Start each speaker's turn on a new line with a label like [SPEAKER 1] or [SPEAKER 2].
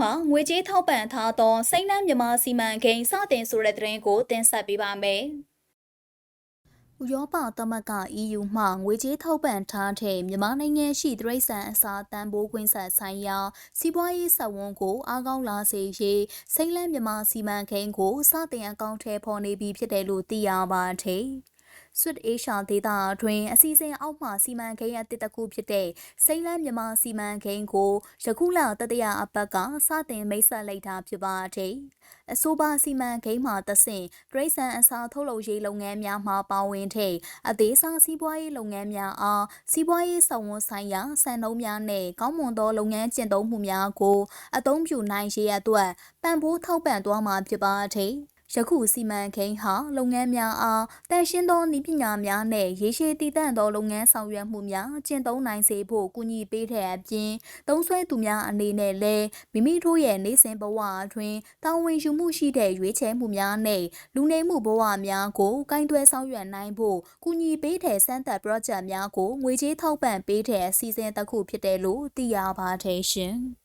[SPEAKER 1] မှငွေကြေးထောက်ပံ့ထားသောစိတ်နှမ်းမြန်မာစီမံကိန်းစတင်ဆိုတဲ့သတင်းကိုတင်ဆက်ပေးပါမယ်။ဥရောပသမဂ္ဂ EU မှငွေကြေးထောက်ပံ့ထားတဲ့မြန်မာနိုင်ငံရှိတရိษံအစာတန်ဖိုးခွင့်ဆက်ဆိုင်ရာစီးပွားရေးဆက်ဝန်းကိုအားကောင်းလာစေရေးစိတ်လန်းမြန်မာစီမံကိန်းကိုစတင်အကောင့်ထဲပေါ်နေပြီဖြစ်တယ်လို့သိရပါတယ်။ Swift Asia ဒေတာအတွင်းအစီအစဉ်အောက်မှစီမံကိန်းအသစ်တစ်ခုဖြစ်တဲ့စိမ့်လန်းမြန်မာစီမံကိန်းကိုယခုလတတိယအပတ်ကစတင်မိတ်ဆက်လိုက်တာဖြစ်ပါတယ်။အဆိုပါစီမံကိန်းမှာသဆင့်တရိษံအစာထုတ်လုပ်ရေးလုပ်ငန်းများမှာပါဝင်တဲ့အသေးစားစီးပွားရေးလုပ်ငန်းများအားစီးပွားရေးဆောင်ဝန်ဆိုင်ရာစံနှုန်းများနဲ့ကောင်းမွန်သောလုပ်ငန်းကျင့်သုံးမှုများကိုအသုံးပြုနိုင်ရေးအတွက်ပံ့ပိုးထောက်ပံ့သွားမှာဖြစ်ပါတယ်။ ယခုစီမံကိန်းဟာလုပ်ငန်းများအားတန်ရှင်းသောနည်းပညာများနဲ့ရေရှည်တည်တံ့သောလုပ်ငန်းဆောင်ရွက်မှုများကျင့်သုံးနိုင်စေဖို့ကူညီပေးတဲ့အပြင်သုံးဆွဲသူများအနေနဲ့လည်းမိမိတို့ရဲ့နေစဉ်ဘဝအတွင်းတာဝန်ယူမှုရှိတဲ့ရွေးချယ်မှုများနဲ့လူနေမှုဘဝများကိုကင်တွယ်ဆောင်ရွက်နိုင်ဖို့ကူညီပေးတဲ့စမ်းသပ် project များကိုငွေကြေးထောက်ပံ့ပေးတဲ့အစီအစဉ်တစ်ခုဖြစ်တယ်လို့သိရပါတယ်ရှင်။